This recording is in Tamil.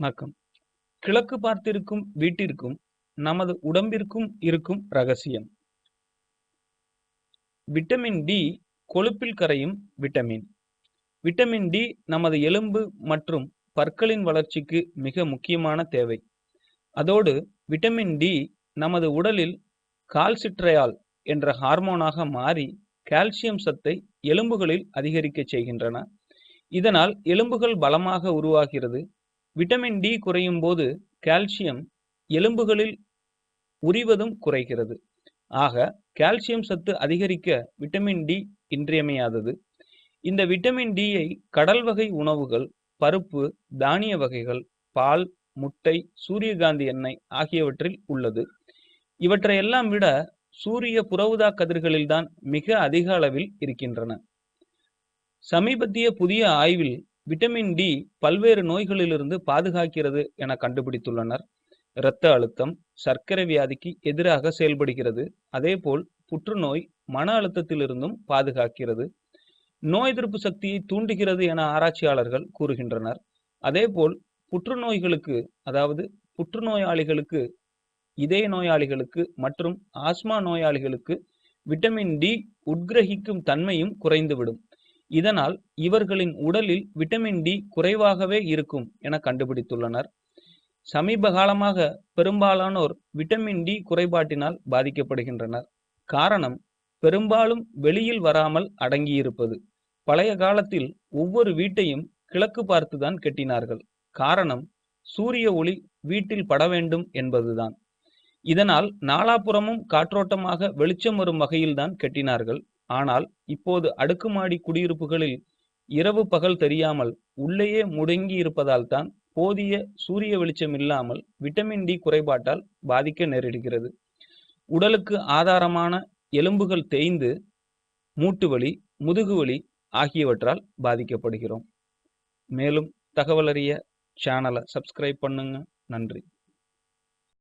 வணக்கம். கிழக்கு பார்த்திருக்கும் வீட்டிற்கும் நமது உடம்பிற்கும் இருக்கும் ரகசியம் விட்டமின் டி கொழுப்பில் கரையும் விட்டமின். விட்டமின் டி நமது எலும்பு மற்றும் பற்களின் வளர்ச்சிக்கு மிக முக்கியமான தேவை. அதோடு விட்டமின் டி நமது உடலில் கால்சிட்ரையால் என்ற ஹார்மோனாக மாறி கால்சியம் சத்தை எலும்புகளில் அதிகரிக்க செய்கின்றன. இதனால் எலும்புகள் பலமாக உருவாகிறது. விட்டமின் டி குறையும் போது கால்சியம் எலும்புகளில் உரிவதும் குறைகிறது. ஆக கால்சியம் சத்து அதிகரிக்க விட்டமின் டி இன்றியமையாதது. இந்த விட்டமின் டியை கடல் வகை உணவுகள் பருப்பு தானிய வகைகள் பால் முட்டை சூரியகாந்தி எண்ணெய் ஆகியவற்றில் உள்ளது. இவற்றையெல்லாம் விட சூரிய புறவுதா கதிர்களில்தான் மிக அதிக அளவில் இருக்கின்றன. சமீபத்திய புதிய ஆய்வில் விட்டமின் டி பல்வேறு நோய்களிலிருந்து பாதுகாக்கிறது என கண்டுபிடித்துள்ளனர். இரத்த அழுத்தம் சர்க்கரை வியாதிக்கு எதிராக செயல்படுகிறது. அதேபோல் புற்றுநோய் மன அழுத்தத்திலிருந்தும் பாதுகாக்கிறது. நோய் எதிர்ப்பு சக்தியை தூண்டுகிறது என ஆராய்ச்சியாளர்கள் கூறுகின்றனர். அதேபோல் புற்றுநோய்களுக்கு அதாவது புற்றுநோயாளிகளுக்கு இதய நோயாளிகளுக்கு மற்றும் ஆஸ்மா நோயாளிகளுக்கு விட்டமின் டி உட்கிரகிக்கும் தன்மையும் குறைந்துவிடும். இதனால் இவர்களின் உடலில் விட்டமின் டி குறைவாகவே இருக்கும் என கண்டுபிடித்துள்ளனர். சமீப காலமாக பெரும்பாலானோர் விட்டமின் டி குறைபாட்டினால் பாதிக்கப்படுகின்றனர். காரணம் பெரும்பாலும் வெளியில் வராமல் அடங்கியிருப்பது. பழைய காலத்தில் ஒவ்வொரு வீட்டையும் கிழக்கு பார்த்துதான் கட்டினார்கள். காரணம் சூரிய ஒளி வீட்டில் பட வேண்டும் என்பதுதான். இதனால் நாலாபுறமும் காற்றோட்டமாக வெளிச்சம் வரும் வகையில்தான் கட்டினார்கள். ஆனால் இப்போது அடுக்குமாடி குடியிருப்புகளில் இரவு பகல் தெரியாமல் உள்ளேயே முடங்கி இருப்பதால் தான் போதிய சூரிய வெளிச்சம் இல்லாமல் விட்டமின் டி குறைபாட்டால் பாதிக்க நேரிடுகிறது. உடலுக்கு ஆதாரமான எலும்புகள் தேய்ந்து மூட்டு வலி முதுகு வலி ஆகியவற்றால் பாதிக்கப்படுகிறோம். மேலும் தகவலறிய சேனலை சப்ஸ்கிரைப் பண்ணுங்க. நன்றி.